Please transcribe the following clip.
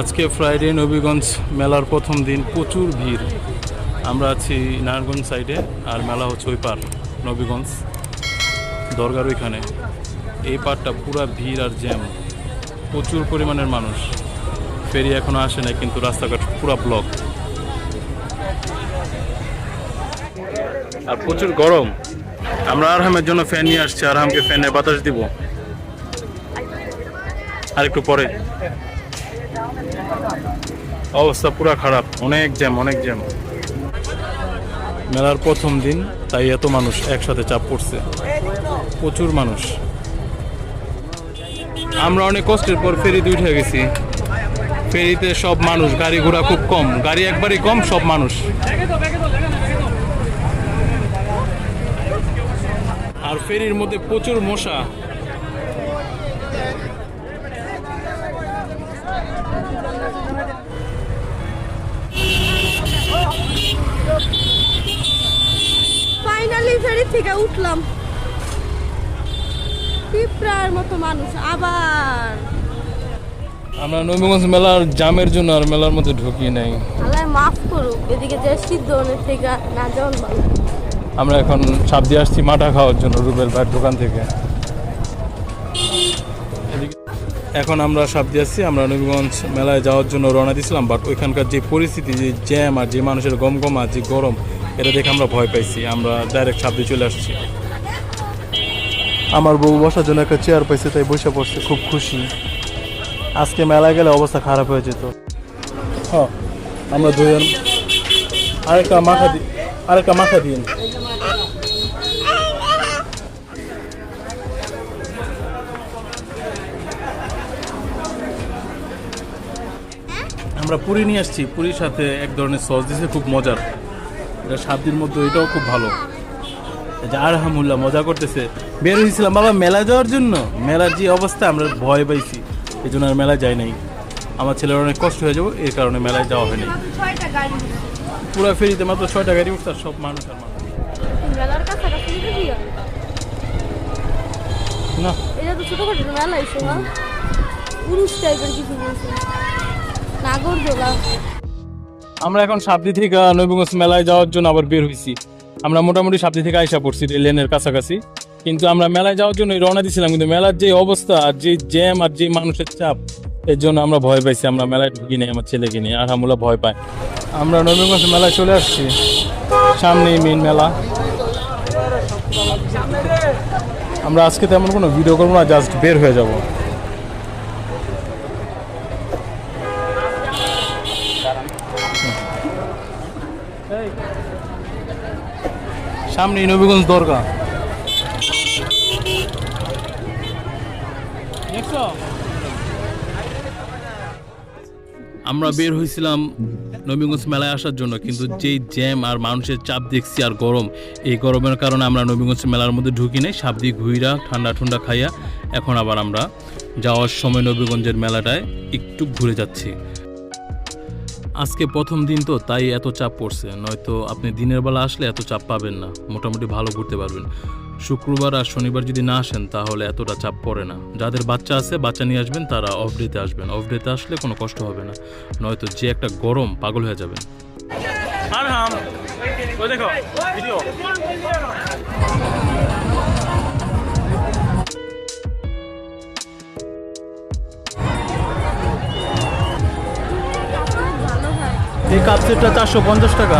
আজকে ফ্রাইডে নবীগঞ্জ মেলার প্রথম দিন, প্রচুর ভিড়। আমরা আছি নারায়ণগঞ্জ সাইডে, আর মেলা হচ্ছে ওই পার, নবীগঞ্জ। দরগার ওইখানে। এই পারটা পুরা ভিড় আর জ্যাম। প্রচুর পরিমাণের মানুষ। ফেরি এখনও আসে নাই, কিন্তু রাস্তাঘাট পুরা ব্লক আর প্রচুর গরম। আমরা আরহামের জন্য ফ্যান নিয়ে আসছি আরহামকে ফ্যানে বাতাস দিব। আর একটু পরে। অবস্থা পুরা খারাপ। অনেক জ্যাম অনেক জ্যাম। মেলার প্রথম দিন, তাই এত মানুষ একসাথে চাপ পড়ছে। প্রচুর মানুষ। আমরা অনেক কষ্টের পর ফেরিতে উঠে গেছি। ফেরিতে সব মানুষ, গাড়ি ঘোড়া খুব কম। গাড়ি একবারই কম, সব মানুষ। আর ফেরির মধ্যে প্রচুর মশা ফাইনালি ফেরি থেকে উঠলাম। পিঁপড়ার মতো মানুষ আবার। আমরা নবীগঞ্জ মেলার জামের জন্য আর মেলার মধ্যে ঢুকি নাই। আল্লাহ মাফ করুক এদিকে যে সিদ্ধ অনেক থেকে না ভালো আমরা এখন সাপ দিয়ে আসছি মাঠা খাওয়ার জন্য রুবেল ভাইয়ের দোকান থেকে। এখন আমরা সাপ দিয়ে আসছি আমরা নবীগঞ্জ মেলায় যাওয়ার জন্য রওনা দিয়েছিলাম বাট ওইখানকার যে পরিস্থিতি যে জ্যাম আর যে মানুষের গমগমা যে গরম এটা দেখে আমরা ভয় পাইছি, আমরা ডাইরেক্ট সাপ দিয়ে চলে আসছি। আমার বউ বসার জন্য একটা চেয়ার পাইছে, তাই বসে পড়ছে, খুব খুশি। আজকে মেলায় গেলে অবস্থা খারাপ হয়ে যেত। হ্যাঁ আমরা দুজন আরেকটা মাখা দি আরেকটা মাখা দিন আমরা পুরি নিয়ে আসছি, পুরীর সাথে এক ধরনের সস দিয়েছে খুব মজার। এটা সাতদিন মধ্যে, এটাও খুব ভালো। যে আরহামুল্লাহ, মজা করতেছে। বের হয়েছিলাম বাবা মেলা যাওয়ার জন্য। মেলার যে অবস্থা, আমরা ভয় পাইছি। এই জন্য আর মেলায় যাই নাই। আমার ছেলের অনেক কষ্ট হয়ে যাব এর কারণে মেলায় যাওয়া হয়নি। পুরো ফেরিতে মাত্র ছয়টা গাড়ি উঠছে সব মানুষ আর মানুষ। না। এটা তো ছোটখাটো মেলা এসে না। পুরুষ টাইপের কিছু আমরা এখন সাবদি থেকে নবীগঞ্জ মেলায় যাওয়ার জন্য আবার বের হয়েছি আমরা মোটামুটি সাবদি থেকে আইসা পড়ছি লেনের কাছাকাছি। কিন্তু আমরা মেলায় যাওয়ার জন্য রওনা দিছিলাম, কিন্তু মেলার যে অবস্থা আর যে জ্যাম আর যে মানুষের চাপ, এর জন্য আমরা ভয় পাইছি। আমরা মেলায় ঢুকি নেই, আমার ছেলেকে নিয়ে, আর আমরা ভয় পাই আমরা নবীগঞ্জ মেলায় চলে আসছি। সামনেই মেন মেলা। আমরা আজকে তেমন কোনো ভিডিও করব না জাস্ট বের হয়ে যাব। সামনেই নবীগঞ্জ দরগা। আমরা বের হয়েছিলাম নবীগঞ্জ মেলায় আসার জন্য কিন্তু যেই জ্যাম আর মানুষের চাপ দেখছি আর গরম এই গরমের কারণে আমরা নবীগঞ্জ মেলার মধ্যে ঢুকি নাই দিয়ে ঘুইরা ঠান্ডা ঠান্ডা খাইয়া এখন আবার আমরা যাওয়ার সময় নবীগঞ্জের মেলাটায় একটু ঘুরে যাচ্ছি। আজকে প্রথম দিন তো, তাই এত চাপ পড়ছে। নয়তো আপনি দিনের বেলা আসলে এত চাপ পাবেন না। মোটামুটি ভালো ঘুরতে পারবেন। শুক্রবার আর শনিবার যদি না আসেন, তাহলে এতটা চাপ পড়ে না। যাদের বাচ্চা আছে, বাচ্চা নিয়ে আসবেন, তারা অফ ডেতে আসবেন। অফ ডেতে আসলে কোনো কষ্ট হবে না। নয়তো যে একটা গরম, পাগল হয়ে যাবেন। দেখো কাপ সেটটা চারশো পঞ্চাশ টাকা।